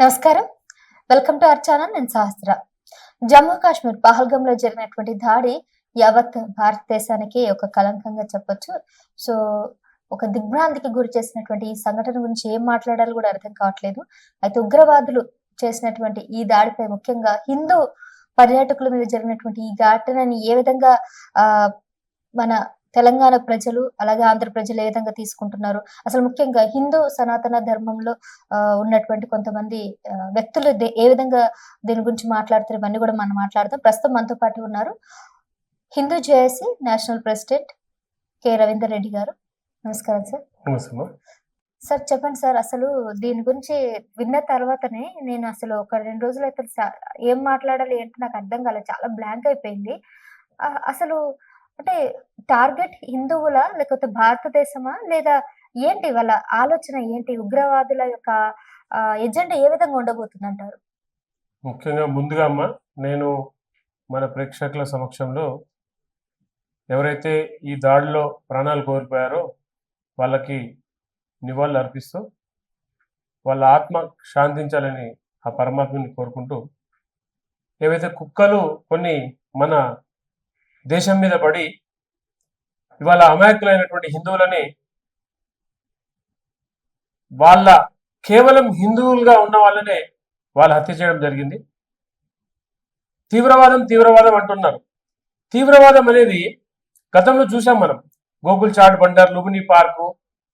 నమస్కారం. Welcome to our channel నేను సహస్ర. జమ్మూ కాశ్మీర్ పహల్గంలో జరిగినటువంటి దాడి యావత్ భారతదేశానికి ఒక కలంకంగా చెప్పొచ్చు. సో ఒక దిగ్భ్రాంతికి గురి చేసినటువంటి ఈ సంఘటన గురించి ఏం మాట్లాడాలో కూడా అర్థం కావట్లేదు. అయితే ఉగ్రవాదులు చేసినటువంటి ఈ దాడిపై ముఖ్యంగా హిందూ పర్యాటకుల మీద జరిగినటువంటి ఈ ఘటనని ఏ విధంగా ఆ మన తెలంగాణ ప్రజలు అలాగే ఆంధ్ర ప్రజలు ఏ విధంగా తీసుకుంటున్నారు? అసలు ముఖ్యంగా హిందూ సనాతన ధర్మంలో ఉన్నటువంటి కొంతమంది వ్యక్తులు ఏ విధంగా దీని గురించి మాట్లాడుతారు? ఇవన్నీ కూడా మనం మాట్లాడదాం. ప్రస్తుతం మనతో పాటు ఉన్నారు Hindu JAC national president K. Ravinder Reddy garu. నమస్కారం సార్. సార్. చెప్పండి సార్. అసలు దీని గురించి విన్న తర్వాతనే నేను అసలు ఒక రెండు రోజులు అయితే ఏం మాట్లాడాలి ఏంటి నాకు అర్థం కాలేదు చాలా బ్లాంక్ అయిపోయింది. అసలు అంటే టార్గెట్ హిందువుల లేకపోతే భారతదేశమా లేదా ఏంటి వాళ్ళ ఆలోచన ఏంటి? ఉగ్రవాదుల యొక్క ఎజెండా ఏ విధంగా ఉండబోతుంది అంటారు ముఖ్యంగా ముందుగా అమ్మ నేను మన ప్రేక్షకుల సమక్షంలో ఎవరైతే ఈ దాడిలో ప్రాణాలు కోల్పోయారో వాళ్ళకి నివాళులు అర్పిస్తూ వాళ్ళ ఆత్మ శాంతించాలని ఆ పరమాత్మని కోరుకుంటూ ఏవైతే కుక్కలు కొన్ని మన దేశం మీద పడి ఇవాళ అమాయకులైనటువంటి హిందువులని వాళ్ళ కేవలం హిందువులుగా ఉన్న వాళ్ళనే వాళ్ళు హత్య చేయడం జరిగింది. తీవ్రవాదం తీవ్రవాదం అంటున్నారు. తీవ్రవాదం అనేది గతంలో చూసాం మనం. గోకుల్ చాట్ బండర్ లుబిని పార్కు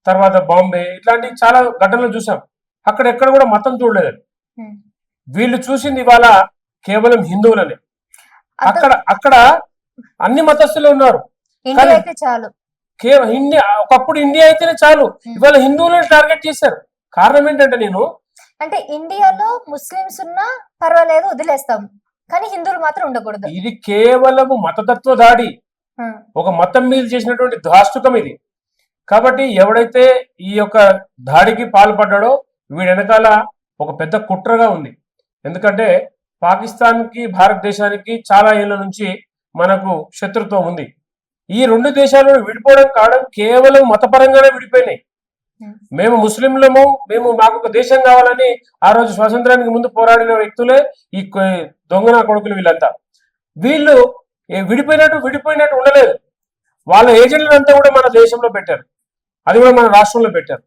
తర్వాత బాంబే ఇట్లాంటి చాలా ఘటనలు చూసాం. అక్కడ ఎక్కడ కూడా మతం చూడలేదు. వీళ్ళు చూసింది ఇవాళ కేవలం హిందువులనే. అక్కడ అక్కడ అన్ని మతస్థులు ఉన్నారు. ఇండియా అయితే చాలు. కేవలం ఇండియా ఒకప్పుడు ఇండియా అయితేనే చాలు. ఇవాళ హిందువులను టార్గెట్ చేశారు. కారణం ఏంటంటే నేను అంటే ఇండియాలో ముస్లిమ్స్ ఉన్నా పర్వాలేదు వదిలేస్తాం. కానీ హిందువులు మాత్రం ఉండకూడదు. ఇది కేవలము మతతత్వ దాడి. ఒక మతం మీద చేసినటువంటి దాష్టుకం ఇది. కాబట్టి ఎవడైతే ఈ యొక్క దాడికి పాల్పడ్డాడో వీడి వెనకాల ఒక పెద్ద కుట్రగా ఉంది. ఎందుకంటే పాకిస్తాన్కి భారతదేశానికి చాలా ఏళ్ళ నుంచి మనకు శత్రుత్వం ఉంది. ఈ రెండు దేశాలు విడిపోవడం కావడం కేవలం మతపరంగానే విడిపోయినాయి. Hmm. మేము ముస్లింలము మేము మాకు ఒక దేశం కావాలని ఆ రోజు స్వాతంత్రానికి ముందు పోరాడిన వ్యక్తులే ఈ దొంగన కొడుకులు వీళ్ళంతా. వీళ్ళు విడిపోయినట్టు విడిపోయినట్టు ఉండలేదు. వాళ్ళ ఏజెంట్లను అంతా కూడా మన దేశంలో పెట్టారు. అది కూడా మన రాష్ట్రంలో పెట్టారు.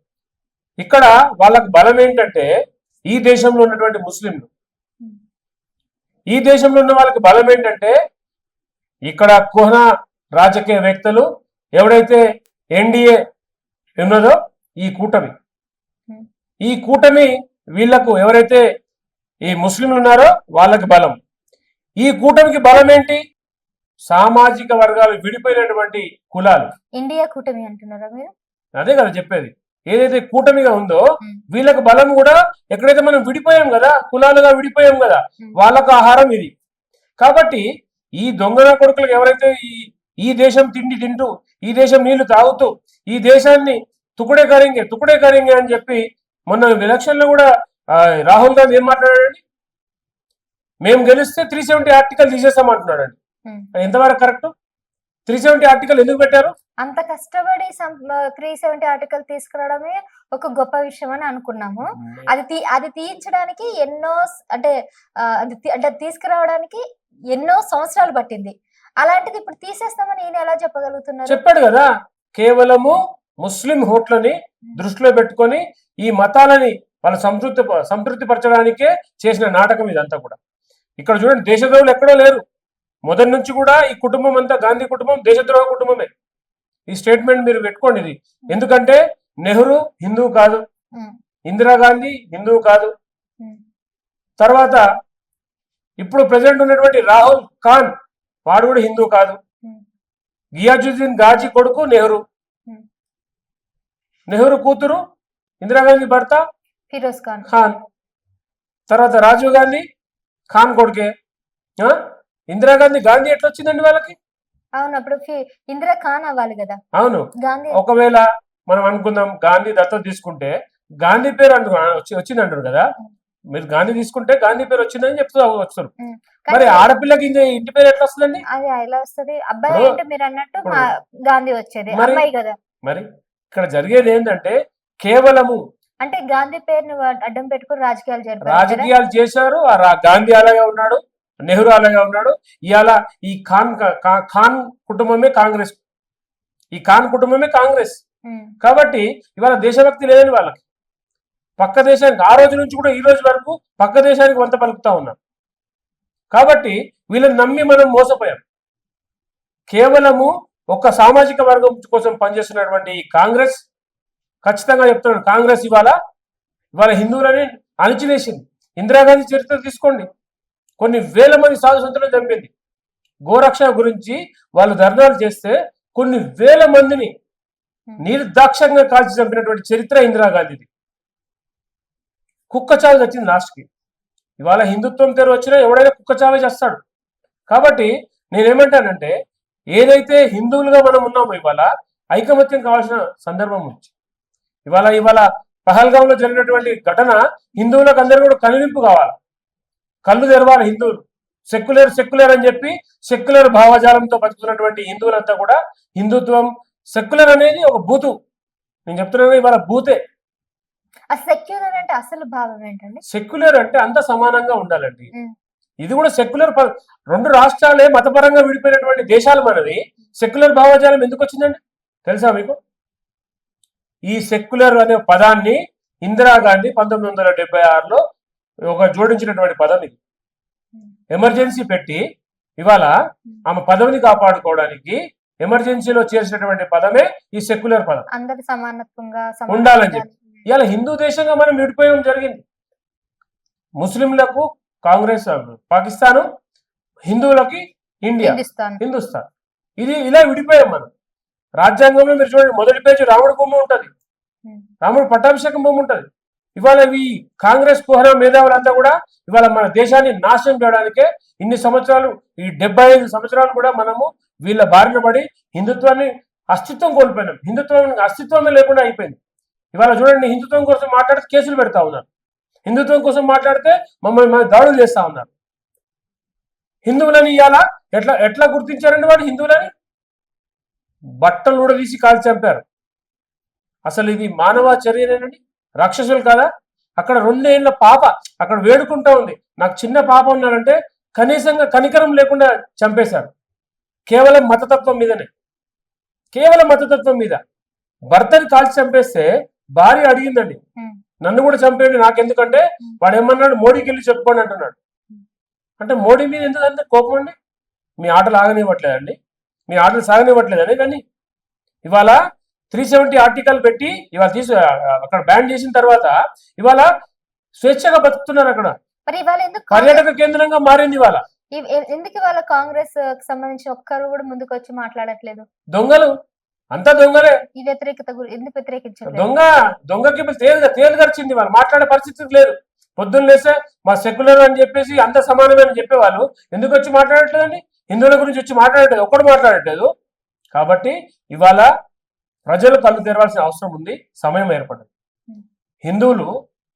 ఇక్కడ వాళ్ళకు బలం ఏంటంటే ఈ దేశంలో ఉన్నటువంటి ముస్లింలు. ఈ దేశంలో ఉన్న వాళ్ళకి బలం ఏంటంటే ఇక్కడ కుహన రాజకీయ వ్యక్తులు ఎవడైతే ఎన్డీఏ ఉన్నదో ఈ కూటమి. ఈ కూటమి వీళ్ళకు ఎవరైతే ఈ ముస్లింలు ఉన్నారో వాళ్ళకి బలం ఈ కూటమికి బలం ఏంటి సామాజిక వర్గాలు విడిపోయినటువంటి కులాలు ఇండియా కూటమి అంటున్నారా మీరు అదే కదా చెప్పేది ఏదైతే కూటమిగా ఉందో. వీళ్ళకి బలం కూడా ఎక్కడైతే మనం విడిపోయాం కదా కులాలుగా విడిపోయాం కదా. వాళ్ళకు ఆహారం ఇది కాబట్టి ఈ దొంగన కొడుకులకు ఎవరైతే ఈ ఈ దేశం తిండి తింటూ ఈ దేశం నీళ్ళు తాగుతూ ఈ దేశాన్ని తుకుడే కరింగే తుకుడే కరింగే అని చెప్పి మొన్న ఎలక్షన్లో కూడా రాహుల్ గాంధీ ఏం మాట్లాడాడండి? మేము గెలిస్తే త్రీ సెవెంటీ ఆర్టికల్ తీసేస్తాం అంటున్నాడండి. ఎంతవరకు కరెక్ట్? త్రీ సెవెంటీ ఆర్టికల్ ఎందుకు పెట్టారు? అంత కష్టపడి త్రీ సెవెంటీ ఆర్టికల్ తీసుకురావడమే ఒక గొప్ప విషయం అని అనుకున్నాము. అది అది తీయించడానికి ఎన్నో అంటే అంటే తీసుకురావడానికి ఎన్నో సంవత్సరాలు పట్టింది. అలాంటిది ఇప్పుడు తీసేస్తామని ఈయన ఎలా చెప్పగలుగుతున్నారు? చెప్పాడు కదా కేవలము ముస్లిం హోట్లని దృష్టిలో పెట్టుకొని ఈ మతాలని వాళ్ళ సంతృప్తి సంతృప్తి పరచడానికే చేసిన నాటకం ఇదంతా కూడా. ఇక్కడ చూడండి దేశద్రోహులు ఎక్కడో లేరు. మొదటి నుంచి కూడా ఈ కుటుంబం అంతా గాంధీ కుటుంబం దేశద్రోహ కుటుంబమే. ఈ స్టేట్మెంట్ మీరు పెట్టుకోండి ఇది. ఎందుకంటే నెహ్రూ హిందువు కాదు. ఇందిరాగాంధీ హిందువు కాదు. తర్వాత ఇప్పుడు ప్రెసిడెంట్ ఉన్నటువంటి రాహుల్ ఖాన్ వాడు కూడా హిందూ కాదు. గియాజుద్దీన్ గాజీ కొడుకు నెహ్రూ. నెహ్రూ కూతురు ఇందిరాగాంధీ భర్త ఫిరోజ్ ఖాన్. ఖాన్. తర్వాత రాజీవ్ గాంధీ ఖాన్ కొడుకే? ఇందిరాగాంధీ గాంధీ ఎట్లా వచ్చిందండి వాళ్ళకి? అవును అప్పుడు ఇందిరా ఖాన్ అవ్వాలి కదా. అవును. గాంధీ ఒకవేళ మనం అనుకుందాం గాంధీ దత్తత తీసుకుంటే గాంధీ పేరు అంటు వచ్చి వచ్చింది అంటారు కదా మీరు గాంధీ తీసుకుంటే గాంధీ పేరు వచ్చిందని చెప్తూ వస్తారు. మరి ఆడపిల్లకి ఇంటి పేరు ఎట్లా వస్తుందండి? అది ఎలా వస్తది? అబ్బాయి అంటే మీరు అన్నట్టు గాంధీ వచ్చేది అమ్మాయి కదా. మరి ఇక్కడ జరిగేది ఏంటంటే కేవలము అంటే గాంధీ పేరుని అడ్డం పెట్టుకుని రాజకీయాలు జరిపారు రాజకీయాలు చేశారు గాంధీ అలాగే ఉన్నాడు నెహ్రూ అలాగే ఉన్నాడు. ఇవాళ ఈ ఖాన్ ఖాన్ కుటుంబమే కాంగ్రెస్. ఈ ఖాన్ కుటుంబమే కాంగ్రెస్. కాబట్టి ఇవాళ దేశభక్తి లేదని వాళ్ళకి. పక్క దేశానికి ఆ రోజు నుంచి కూడా ఈ రోజు వరకు పక్క దేశానికి వంత పలుకుతా ఉన్నారు కాబట్టి వీళ్ళని నమ్మి మనం మోసపోయాం. కేవలము ఒక సామాజిక వర్గం కోసం పనిచేస్తున్నటువంటి ఈ కాంగ్రెస్ ఖచ్చితంగా చెప్తున్నాడు కాంగ్రెస్ ఇవాళ ఇవాళ హిందువులని అణిచివేసింది. ఇందిరాగాంధీ చరిత్ర తీసుకోండి. కొన్ని వేల మంది సాధు సంతులను చంపింది. గోరక్షణ గురించి వాళ్ళు ధర్నాలు చేస్తే కొన్ని వేల మందిని నిర్దాక్షంగా కాల్చి చంపినటువంటి చరిత్ర ఇందిరాగాంధీది. కుక్క చావు చచ్చింది లాస్ట్కి. ఇవాళ హిందుత్వం పేరు వచ్చినా ఎవడైనా కుక్క చావే చేస్తాడు. కాబట్టి నేనేమంటానంటే ఏదైతే హిందువులుగా మనం ఉన్నామో ఇవాళ ఐకమత్యం కావాల్సిన సందర్భం ఉంది. ఇవాళ ఇవాళ పహల్గాంలో జరిగినటువంటి ఘటన హిందువులకు అందరూ కూడా కనువింపు కావాలి. కళ్ళు తెరవాలి హిందువులు. సెక్యులర్ సెక్యులర్ అని చెప్పి సెక్యులర్ భావజాలంతో బతుకుతున్నటువంటి హిందువులంతా కూడా హిందుత్వం సెక్యులర్ అనేది ఒక బూతు. నేను చెప్తున్నాను ఇవాళ బూతే. సెక్యులర్ అంటే అసలు భావం ఏంటండి? సెక్యులర్ అంటే అంత సమానంగా ఉండాలండి. ఇది కూడా సెక్యులర్ రెండు రాష్ట్రాలే మతపరంగా విడిపోయినటువంటి దేశాలు మనది సెక్యులర్ భావజాలం ఎందుకు వచ్చిందండి? తెలుసా మీకు? ఈ సెక్యులర్ అనే పదాన్ని ఇందిరాగాంధీ పంతొమ్మిది వందల డెబ్బై ఆరులో ఒక జోడించినటువంటి పదం ఇది. ఎమర్జెన్సీ పెట్టి ఇవాళ ఆమె పదవిని కాపాడుకోవడానికి ఎమర్జెన్సీలో చేసినటువంటి పదమే ఈ సెక్యులర్ పదం. అందరి సమానత్వంగా ఉండాలని చెప్పి. ఇలా హిందూ దేశంగా మనం విడిపోయడం జరిగింది. ముస్లింలకు కాంగ్రెస్ పాకిస్తాను హిందువులకి ఇండియా హిందుస్థాన్. ఇది ఇలా విడిపోయాం మనం. రాజ్యాంగంలో మీరు చూడండి మొదటి పేజీ రాముడి బొమ్మ ఉంటది. రాముడు పట్టాభిషేకం బొమ్మ ఉంటది. ఇవాళ ఈ కాంగ్రెస్ కుహరా మేధావులంతా కూడా ఇవాళ మన దేశాన్ని నాశనం చేయడానికే ఇన్ని సంవత్సరాలు ఈ డెబ్బై ఐదు సంవత్సరాలు కూడా మనము వీళ్ళ బారిన పడి హిందుత్వాన్ని అస్తిత్వం కోల్పోయినాం. హిందుత్వం అస్తిత్వమే లేకుండా అయిపోయింది. ఇవాళ చూడండి హిందుత్వం కోసం మాట్లాడితే కేసులు పెడతా ఉన్నారు. హిందుత్వం కోసం మాట్లాడితే మమ్మల్ని మన దాడులు చేస్తా ఉన్నారు. హిందువులని ఇవాళ ఎట్లా ఎట్లా గుర్తించారండి వాడు హిందువులని? బట్టలు కూడా తీసి కాల్చి చంపారు. అసలు ఇది మానవ చర్యనేనండి రాక్షసులు కాదా? అక్కడ రెండేళ్ళ పాప అక్కడ వేడుకుంటా ఉంది. నాకు చిన్న పాప ఉన్నారంటే కనీసంగా కనికరం లేకుండా చంపేశారు. కేవలం మతతత్వం మీదనే. కేవలం మతతత్వం మీద. భర్తని కాల్చి చంపేస్తే భార్య అడిగిందండి. నన్ను కూడా చంపేయండి నాకెందుకంటే వాడు ఏమన్నాడు మోడీకి వెళ్ళి చెప్పుకోండి అంటున్నాడు. అంటే మోడీ మీద ఎందుకు అంత కోపం అండి? మీ ఆటలు ఆగనివ్వట్లేదండి. మీ ఆటలు సాగనివ్వట్లేదని కానీ ఇవాళ త్రీ సెవెంటీ ఆర్టికల్ పెట్టి ఇవాళ తీసు అక్కడ బ్యాన్ చేసిన తర్వాత ఇవాళ స్వేచ్ఛగా బతుకుతున్నారు అక్కడ. మరి ఇవాళ ఎందుకు పర్యాటక కేంద్రంగా మారింది ఇవాళ. ఎందుకు ఇవాళ కాంగ్రెస్కి సంబంధించి ఒక్కరు కూడా ముందుకు వచ్చి మాట్లాడట్లేదు? దొంగలు అంతా దొంగలే. ఈ వ్యతిరేకత ఎందుకు వ్యతిరేకించట్లేదు? దొంగ దొంగకి ఇప్పుడు తేలు తేలు గడిచింది వాళ్ళు మాట్లాడే పరిస్థితి లేదు పొద్దున్న లేస్తే మా సెక్యులర్ అని చెప్పేసి అంత సమానమే అని చెప్పేవాళ్ళు. ఎందుకు వచ్చి మాట్లాడట్లేదండి? హిందువుల గురించి వచ్చి మాట్లాడట్లేదు. ఒక్కడు మాట్లాడట్లేదు. కాబట్టి ఇవాళ ప్రజలు కళ్ళు తెరవాల్సిన అవసరం ఉంది. సమయం ఏర్పడింది. హిందువులు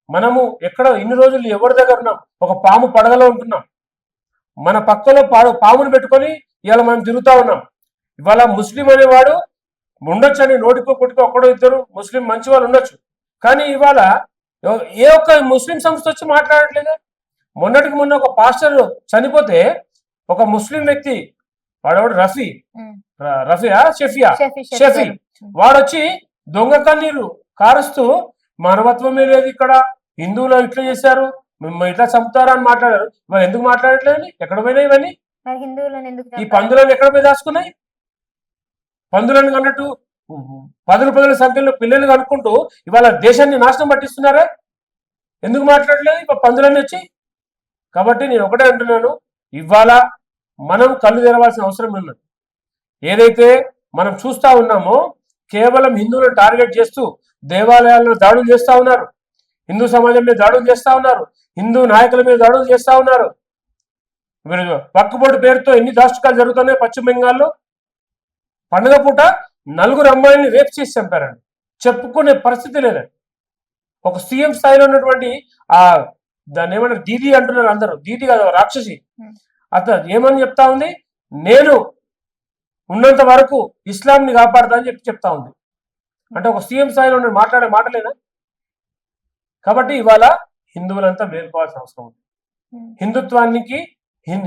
మనము ఎక్కడ ఇన్ని రోజులు ఎవరి దగ్గర ఉన్నాం? ఒక పాము పడగలో ఉంటున్నాం. మన పక్కలో పాడు పామును పెట్టుకొని ఇవాళ మనం తిరుగుతా ఉన్నాం. ఇవాళ ముస్లిం అనేవాడు ఉండొచ్చు అని నోటికో పుట్టుకో ఒక్కడో ఇద్దరు ముస్లిం మంచి వాళ్ళు ఉండొచ్చు. కానీ ఇవాళ ఏ ఒక్క ముస్లిం సంస్థ వచ్చి మాట్లాడట్లేదు? మొన్నటికి మొన్న ఒక పాస్టర్ చనిపోతే ఒక ముస్లిం వ్యక్తి వాడెవడు? రఫీ. రఫియా? షెఫియా? షఫీ. వాడొచ్చి దొంగ కన్నీరు కారుస్తూ మానవత్వమే లేదు ఇక్కడ హిందువులు ఇట్లా చేశారు మిమ్మల్ని ఇట్లా చంపుతారా అని మాట్లాడారు. మరి ఎందుకు మాట్లాడట్లేదు? ఎక్కడ పోయినాయి ఇవన్నీ? ఈ? పందులను ఎక్కడ పోయి దాచుకున్నాయి? పందులను కన్నట్టు పదులు పదుల సంఖ్యలో పిల్లలు కనుక్కుంటూ ఇవాళ దేశాన్ని నాశనం పట్టిస్తున్నారా? ఎందుకు మాట్లాడలేదు? ఇప్పుడు పందులన్నీ వచ్చి? కాబట్టి నేను ఒకటే అంటున్నాను ఇవాళ మనం కళ్ళు తెరవాల్సిన అవసరం ఉన్నది. ఏదైతే మనం చూస్తూ ఉన్నామో కేవలం హిందువులను టార్గెట్ చేస్తూ దేవాలయాలను దాడులు చేస్తూ ఉన్నారు. హిందూ సమాజం మీద దాడులు చేస్తూ ఉన్నారు. హిందూ నాయకుల మీద దాడులు చేస్తూ ఉన్నారు. మీరు పక్కుబోటు పేరుతో ఎన్ని దాష్టికాలు జరుగుతున్నాయి పశ్చిమ బెంగాల్లో పండుగ పూట నలుగురు అమ్మాయిల్ని రేప్ చేసి చంపారండి. చెప్పుకునే పరిస్థితి లేదండి. ఒక సీఎం స్థాయిలో ఉన్నటువంటి ఆ దాన్ని ఏమంటారు? దీది అంటున్నారు అందరూ. దీది కాదు రాక్షసి. అత ఏమని చెప్తా ఉంది? నేను ఉన్నంత వరకు ఇస్లాంని కాపాడతా అని చెప్పి చెప్తా ఉంది. అంటే ఒక సీఎం స్థాయిలో ఉన్న మాట్లాడే మాటలేనా కాబట్టి ఇవాళ హిందువులంతా మేల్కోవాల్సిన అవసరం ఉంది. హిందుత్వానికి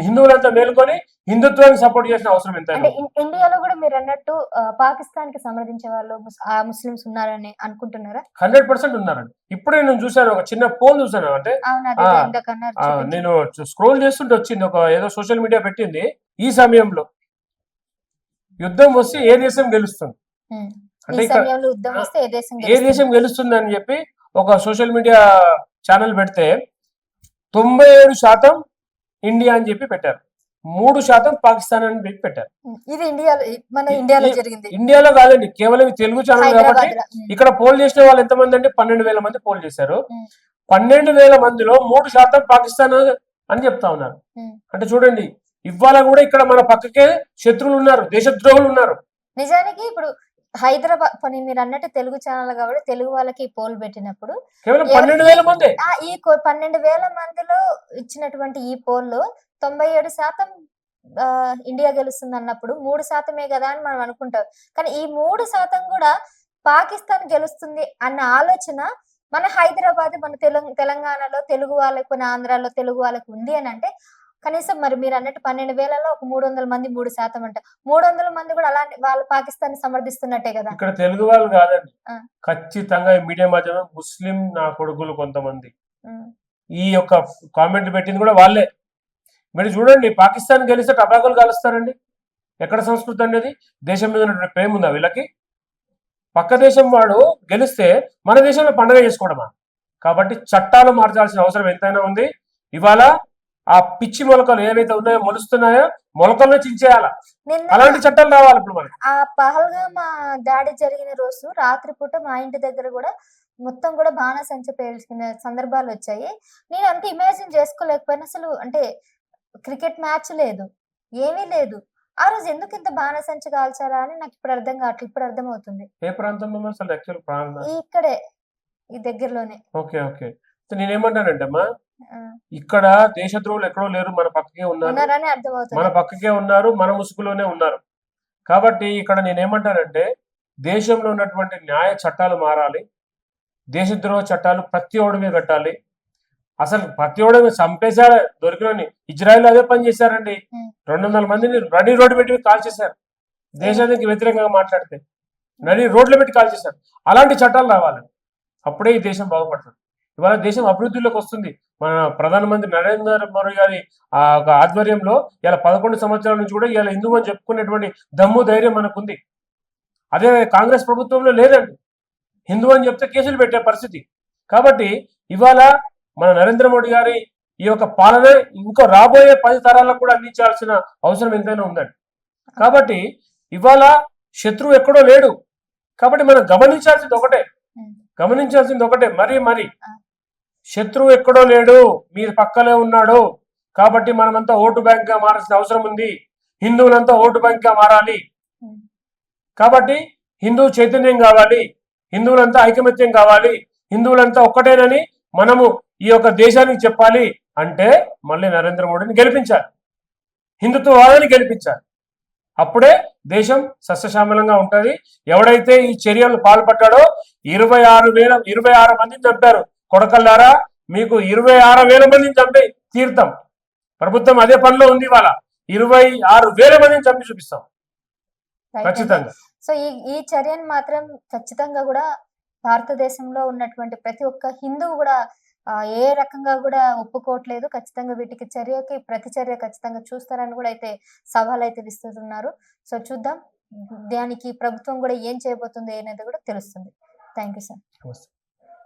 హిందువులంతా మేల్కొని హిందుత్వానికి సపోర్ట్ చేసిన అవసరం ఎంత అంటే ఇండియాలో కూడా మీరు అన్నట్టు పాకిస్తాన్కి సంప్రదించే వాళ్ళు ముస్- ఆ ముస్లిమ్స్ ఉన్నారని అనుకుంటున్నారా హండ్రెడ్ పర్సెంట్ ఉన్నారండి ఇప్పుడే నేను చూశాను ఒక చిన్న పోల్ చూశాను అంటే. నేను స్క్రోల్ చేస్తుంటే వచ్చింది ఒక ఏదో సోషల్ మీడియా పెట్టింది ఈ సమయంలో యుద్ధం వస్తే ఏ దేశం గెలుస్తుంది. అంటే ఏ? దేశం గెలుస్తుంది అని చెప్పి ఒక సోషల్ మీడియా ఛానల్ పెడితే తొంభై ఏడు శాతం ఇండియా అని చెప్పి పెట్టారు మూడు శాతం పాకిస్తాన్ అని చెప్పి పెట్టారు. ఇది ఇండియాలో మన ఇండియాలో ఈ- జరిగింది ఇండియాలో కాదండి కేవలం తెలుగు ఛానల్ కాబట్టి. ఇక్కడ పోల్ చేసిన వాళ్ళు ఎంతమంది అంటే పన్నెండు వేల మంది పోల్ చేశారు. పన్నెండు వేల మందిలో మూడు శాతం పాకిస్తాన్ అని చెప్తా ఉన్నారు. అంటే చూడండి ఇవాళ కూడా ఇక్కడ మన పక్కకే శత్రువులు ఉన్నారు దేశద్రోహులు ఉన్నారు నిజానికి ఇప్పుడు హైదరాబాద్ పని మీరు అన్నట్టు తెలుగు ఛానల్ కాబట్టి తెలుగు వాళ్ళకి పోల్ పెట్టినప్పుడు ఈ పన్నెండు వేల మందిలో ఇచ్చినటువంటి ఈ పోల్లో తొంభై ఏడు శాతం ఆ, ఇండియా గెలుస్తుంది అన్నప్పుడు మూడు శాతమే కదా అని మనం అనుకుంటాం. కానీ ఈ మూడు శాతం కూడా పాకిస్తాన్ గెలుస్తుంది అన్న ఆలోచన మన హైదరాబాద్ మన తెలంగాణ తెలంగాణలో తెలుగు వాళ్ళకి ఆంధ్రాలో తెలుగు వాళ్ళకి ఉంది అని అంటే కనీసం మరి మీరు అన్నట్టు పన్నెండు వేలలో ఒక మూడు వందల మంది మూడు శాతం అంట. మూడు వందల మంది కూడా అలాంటి వాళ్ళు పాకిస్తాన్ సమర్థిస్తున్నట్టే కదా. ఇక్కడ తెలుగు వాళ్ళు కాదండి. ఖచ్చితంగా ఈ మీడియా మాధ్యమం ముస్లిం నా కొడుకులు కొంతమంది. ఈ యొక్క కామెంట్ పెట్టింది కూడా వాళ్ళే. మీరు చూడండి పాకిస్తాన్ గెలిస్తే టబాకులు కాలుస్తారండి. ఎక్కడ సంస్కృతి అనేది దేశం మీద ఉన్నటువంటి ప్రేమ ఉందా వీళ్ళకి? పక్క దేశం వాడు గెలిస్తే మన దేశంలో పండగ చేసుకోవడమా? కాబట్టి చట్టాలు మార్చాల్సిన అవసరం ఎంతైనా ఉంది. ఇవాళ ఆ పిచ్చి మొలకలు ఏవైతే ఉన్నాయో మొలుస్తున్నాయో మొలకల్లో చించేయాల. అలాంటి చట్టాలు రావాలి ఇప్పుడు మనకి. ఆ పహల్గామ్ ఆ దాడి జరిగిన రోజు రాత్రిపూట మా ఇంటి దగ్గర కూడా మొత్తం కూడా బాణసంచ పేల్చుకునే సందర్భాలు వచ్చాయి. నేను అంత ఇమాజిన్ చేసుకోలేకపోయినా అసలు అంటే క్రికెట్ మ్యాచ్ లేదు ఏమీ లేదు. ఆ రోజు ఎందుకు ఇంత బాణసంచ కాల్చారా అని నాకు ఇప్పుడు అర్థం కావట్లేదు ఇప్పుడు అర్థం అవుతుంది ఏ ప్రాంతంలో అసలు యాక్చువల్ ఇక్కడే ఈ దగ్గరలోనే. Okay okay. నేనేమంటానంటే అమ్మా ఆ, ఇక్కడ దేశద్రోహులు ఎక్కడో లేరు మన పక్కకే ఉన్నారు. మన పక్కకే ఉన్నారు మన ముసుగులోనే ఉన్నారు. కాబట్టి ఇక్కడ నేనేమంటానంటే దేశంలో ఉన్నటువంటి న్యాయ చట్టాలు మారాలి దేశద్రోహ చట్టాలు ప్రతి ఒడిమే కట్టాలి. అసలు ప్రతి ఒడిమే చంపేశారు దొరికినని ఇజ్రాయెల్ అదే పని చేశారండి. రెండు వందల మందిని నడి రోడ్డు పెట్టి కాల్ చేశారు దేశానికి వ్యతిరేకంగా మాట్లాడితే నడి రోడ్లు పెట్టి కాల్ చేశారు అలాంటి చట్టాలు రావాలి. అప్పుడే ఈ దేశం బాగుపడుతుంది. ఇవాళ దేశం అభివృద్ధిలోకి వస్తుంది. మన ప్రధానమంత్రి నరేంద్ర మోడీ గారి ఆ ఒక ఆధ్వర్యంలో ఇలా పదకొండు సంవత్సరాల నుంచి కూడా ఇలా హిందూ అని చెప్పుకునేటువంటి దమ్ము ధైర్యం మనకుంది. అదే కాంగ్రెస్ ప్రభుత్వంలో లేదండి. హిందూ అని చెప్తే కేసులు పెట్టే పరిస్థితి. కాబట్టి ఇవాళ మన నరేంద్ర మోడీ గారి ఈ యొక్క పాలన ఇంకో రాబోయే పది తరాలకు కూడా అందించాల్సిన అవసరం ఎంతైనా ఉందండి. కాబట్టి ఇవాళ శత్రువు ఎక్కడో లేడు. కాబట్టి మనం గమనించాల్సింది ఒకటే. గమనించాల్సింది ఒకటే. మరి మరి. శత్రువు ఎక్కడో లేడు మీరు పక్కలే ఉన్నాడు. కాబట్టి మనమంతా ఓటు బ్యాంక్గా మారాల్సిన అవసరం ఉంది. హిందువులంతా ఓటు బ్యాంక్గా మారాలి. కాబట్టి హిందూ చైతన్యం కావాలి. హిందువులంతా ఐకమత్యం కావాలి. హిందువులంతా ఒక్కటేనని మనము ఈ యొక్క దేశానికి చెప్పాలి అంటే మళ్ళీ నరేంద్ర మోడీని గెలిపించాలి. హిందుత్వవాదాన్ని గెలిపించాలి. అప్పుడే దేశం సస్యశ్యామలంగా ఉంటుంది. ఎవడైతే ఈ చర్యలు పాల్పడ్డాడో ఇరవై ఆరు వేల ఇరవై ఆరు మందిని చంపారు. కొడకల్లారా? మీకు ఇరవై ఆరు వేల మందిని చంపి తీర్థం. ప్రభుత్వం అదే పనిలో ఉంది ఇవాళ. ఇరవై ఆరు వేల మందిని చంపి చూపిస్తాం. ఖచ్చితంగా. సో ఈ ఈ చర్యను మాత్రం ఖచ్చితంగా కూడా భారతదేశంలో ఉన్నటువంటి ప్రతి ఒక్క హిందువు కూడా ఏ రకంగా కూడా ఒప్పుకోవట్లేదు. ఖచ్చితంగా వీటికి చర్యకి ప్రతి చర్య ఖచ్చితంగా చూస్తారని కూడా అయితే సవాల్ అయితే విస్తున్నారు. సో చూద్దాం. దానికి ప్రభుత్వం కూడా ఏం చేయబోతుంది అనేది కూడా తెలుస్తుంది. Thank you sir